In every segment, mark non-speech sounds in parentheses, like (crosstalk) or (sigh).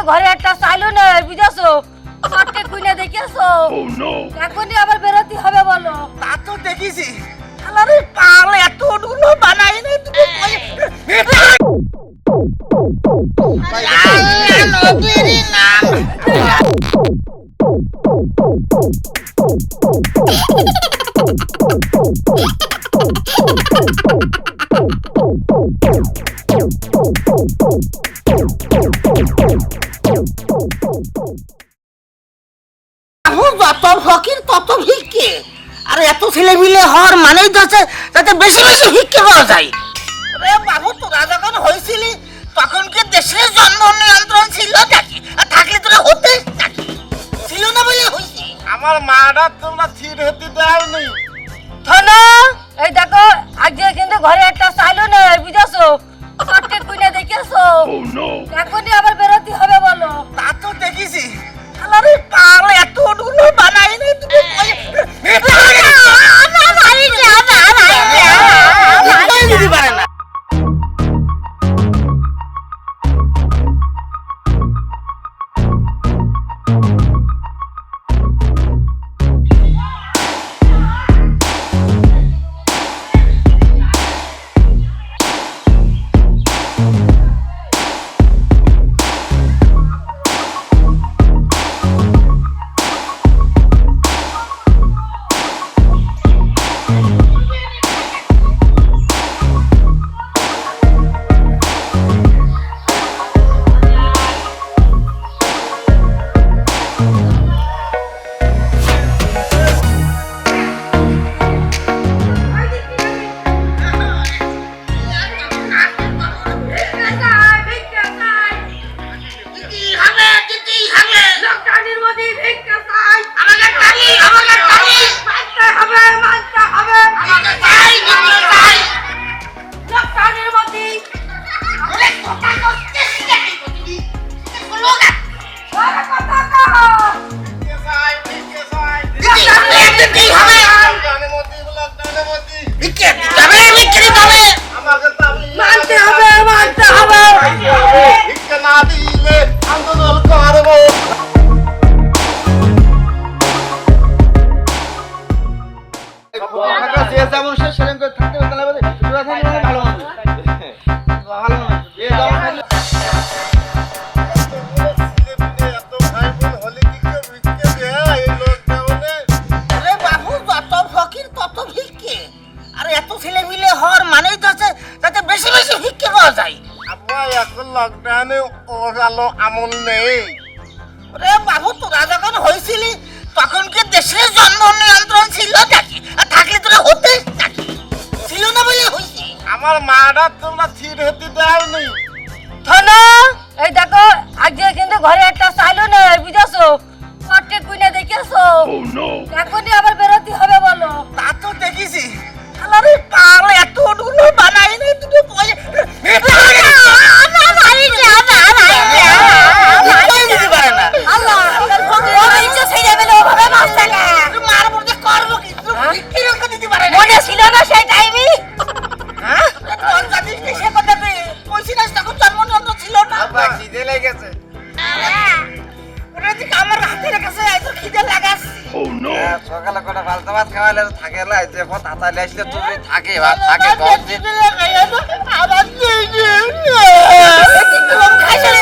কিন্তু ঘরে একটা চাইলো না বুঝেছ? চারটে কুইনে দেখেছ? এখনই আবার বেরোতে হবে বলো। তা তো দেখেছি। আরে পাল এতগুলো বানাই না তুমি নবীর নাম যত ফকির তত ভিক্ষে। আর এত ছেলে মিলে হওয়ার মানেই তো আছে যাতে বেশি বেশি ভিক্ষে পাওয়া যায়। রে বাবু তোরা যখন হয়েছিলি তখন কি দেশের জন্ম নিয়ন্ত্রণ ছিল নাকি? আর থাকলে তোরা হতে নাকি? ছিল না বলে হয়েছি। আমার মাটা তোমরা থির হতে দেওনি ধনো এই দেখো আজকে কিন্তু ঘরে একটা চাইলো না বুঝেছ? চারটে কুইনে দেখেছ এখনই লকডাউনে ওরালো আমল নেই। রে বাবু তোরা যখন হয়েছিলি তখন কি দেশের জন্ম নিয়ন্ত্রণ ছিল নাকি? আর থাকলে তোরা হতে নাকি? ছিল না বলে হয়েছে। আমার মাটা তোমরা থির হতে দেয়নি ধনো খিদে লেগেছে। আমার হাতের কাছে এত খিদে লাগাস হ্যাঁ, সকালে কটা ফালতু ভাত খাওয়াইলে থাকে না যে পথ হাতাইলে আসলে তুমি থাকে ভাত থাকে দশ দিন। আবার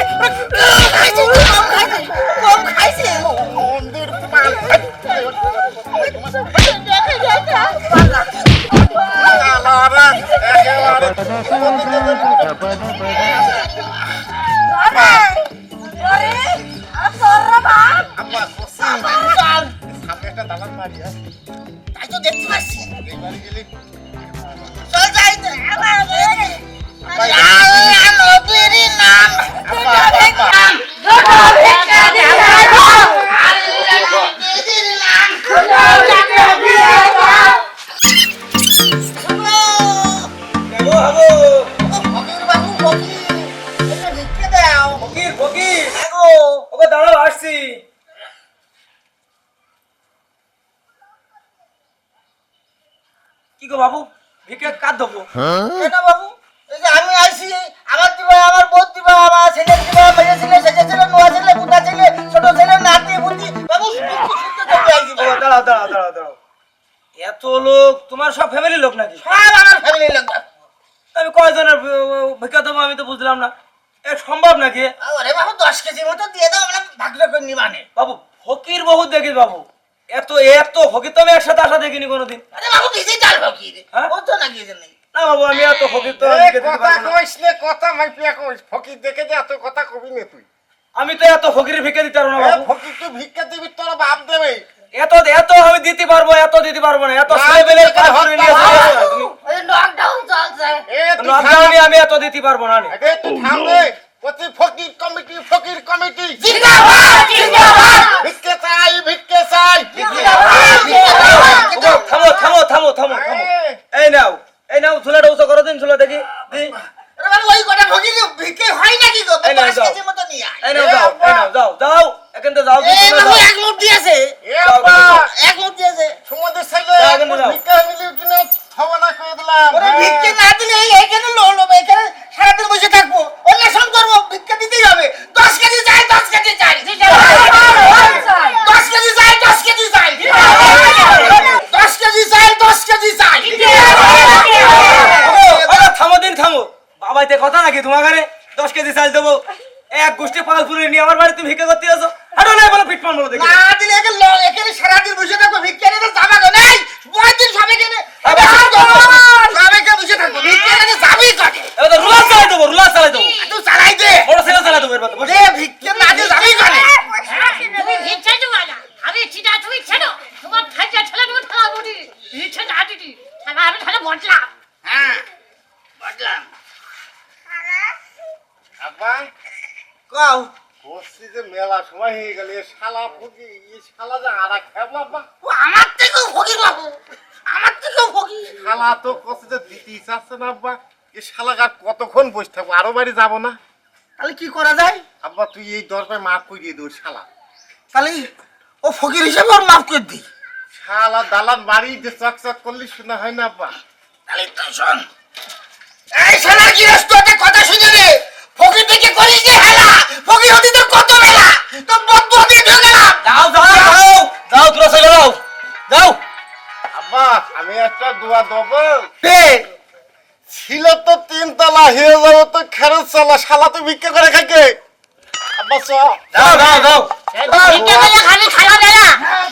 (laughs) তাই তো দেখতে পাচ্ছি। চল যাই তো। নবীর নাম আব্বা আব্বা গো বাবু? ভিকে কার দেবো? হ্যাঁ? এটা বাবু? এই যে আমি আইছি আমার দিবা আমার বউ দিবা আমার ছেলে দিবা মেয়ে ছেলে সেজে ছেলে নোয়া ছেলে বুটা ছেলে ছোট ছেলে নাতি বুদ্ধি বাবু দাঁড়াও দাঁড়াও দাঁড়াও দাঁড়াও এত লোক তোমার সব ফ্যামিলির লোক নাকি? সব আমার ফ্যামিলির লোক। আমি কয়জনের ভিক্ষা দেবো আমি তো বুঝলাম না। এ সম্ভব নাকি? আরে বাবু দশ কেজি মতো দিয়ে দাও আমরা ভাগ করে নিবানে। বাবু ফকির বহুত দেখি বাবু। এত এত ফকির তো আমি একসাথে আসা দেখিনি কোনোদিন। আরে বাবু নিজেই চাল ফকির হ্যাঁ? ও তো না বাবু আমি এত ফকির তো কথা। কইস নে কথা মাইপিয়া কইস। ফকির দেখে যে এত কথা কবি নে তুই। আমি তো এত ফকিরের ভিক্ষা দিতে পারব না বাবু। ফকির তুই ভিক্ষা দিবি তোর বাপ দেবে। এত এত আমি দিতে পারব এত দিতে পারব না। এত কাজ করে নিয়ে তুমি লকডাউন চলছে। এ লকডাউনে আমি এত দিতে পারব না। আগে তুই থাম রে। প্রতি ফকির কমিটি ফকির কমিটি। জিন্দাবাদ ভিক্ষে চাই ভিক্ষে চাই ওগো, থামো থামো থামো থামো থামো এই নাও এই নাও ঝুলাটা উঁচু করো দিন ঝুলা দেখি দি আরে বাবু ওই কটা ফকির ভিক্ষে হয় নাকি গো এই নাও, দশ যাও। কেজি মতো নিয়ে আয় এই নাও যাও যাও এখান থেকে যাও এক দিয়েছে এক দিয়েছে ছেলে দিলাম। হ্যাঁ। না দিলে এই এইখানে লো লো এখানে সারাদিন বসে থাকব। অন্বেষণ করব ভিক্ষা দিতেই হবে। দশ কেজি চাই দশ কেজি চাই। দশ কেজি চাই দশ কেজি চাই। দশ কেজি চাই দশ কেজি চাই। ওগো, ওগো, থামো দিন থামো। বাবাইতে কথা নাকি তোমার ঘরে? দশ কেজি চাল দেবো। এক গোষ্ঠী পাল ফুলে নিয়ে আমার বাড়ি তুমি ভিক্ষা করতে আসো আরও না বলো পিটমান বলো দেখি না দিলে এখানে লো- এখানে সারাদিন বসে থাকব ভিক্ষা নিতে যাবে গো নেই পঁয়ত্রিশ সব এখানে সব এখানে বসে থাকব ভিক্ষা নিতে যাবেই কাটে এবার তো রুলার চালাই দেবো রুলার চালাই দেবো তুই চালাই দে বড় ছেলে চালাই দেবো এবার তো, বসে। দে ভিক্ষা না দিয়ে যাবেই কাটে তুমি ভিক্ষে দেবা না আমি চিটা তুমি ছেড়ো তোমার খাইতে ছেলে তুমি ঠালা বুড়ি ভিক্ষে না দিদি ঠালা আমি ঠালা বটলাম হ্যাঁ বুঝলাম আব্বা কও মেলা সময় হয়ে গেল শালা শালা যে আরা আব্বা ও আমার থেকেও বাবু আমার থেকেও শালা তো কষ্ট যে দিতেই চাচ্ছে না আব্বা এ শালা আর কতক্ষণ বসে থাকব? আরও বাড়ি যাব না? তাহলে কি করা যায়? আব্বা তুই এই দরকার মাফ করিয়ে শালা। তাহলে ও ফকির হিসেবে ওর মাফ করে দিই। শালা দালান বাড়ি যে চকচক করলি শোনা হয় না আব্বা? তাহলে তো শোন এই শালা গৃহস্থ কথা শুনে রে ফকির থেকে করিস যে হেলা ফকির হতে কত একটা দোয়া দেবো ছিল তো তিনতলা হয়ে যাব তো খেরত চালা। শালা তো ভিক্ষা করে খাইকে। আব্বা যাও যাও যাও খালি হ্যাঁ,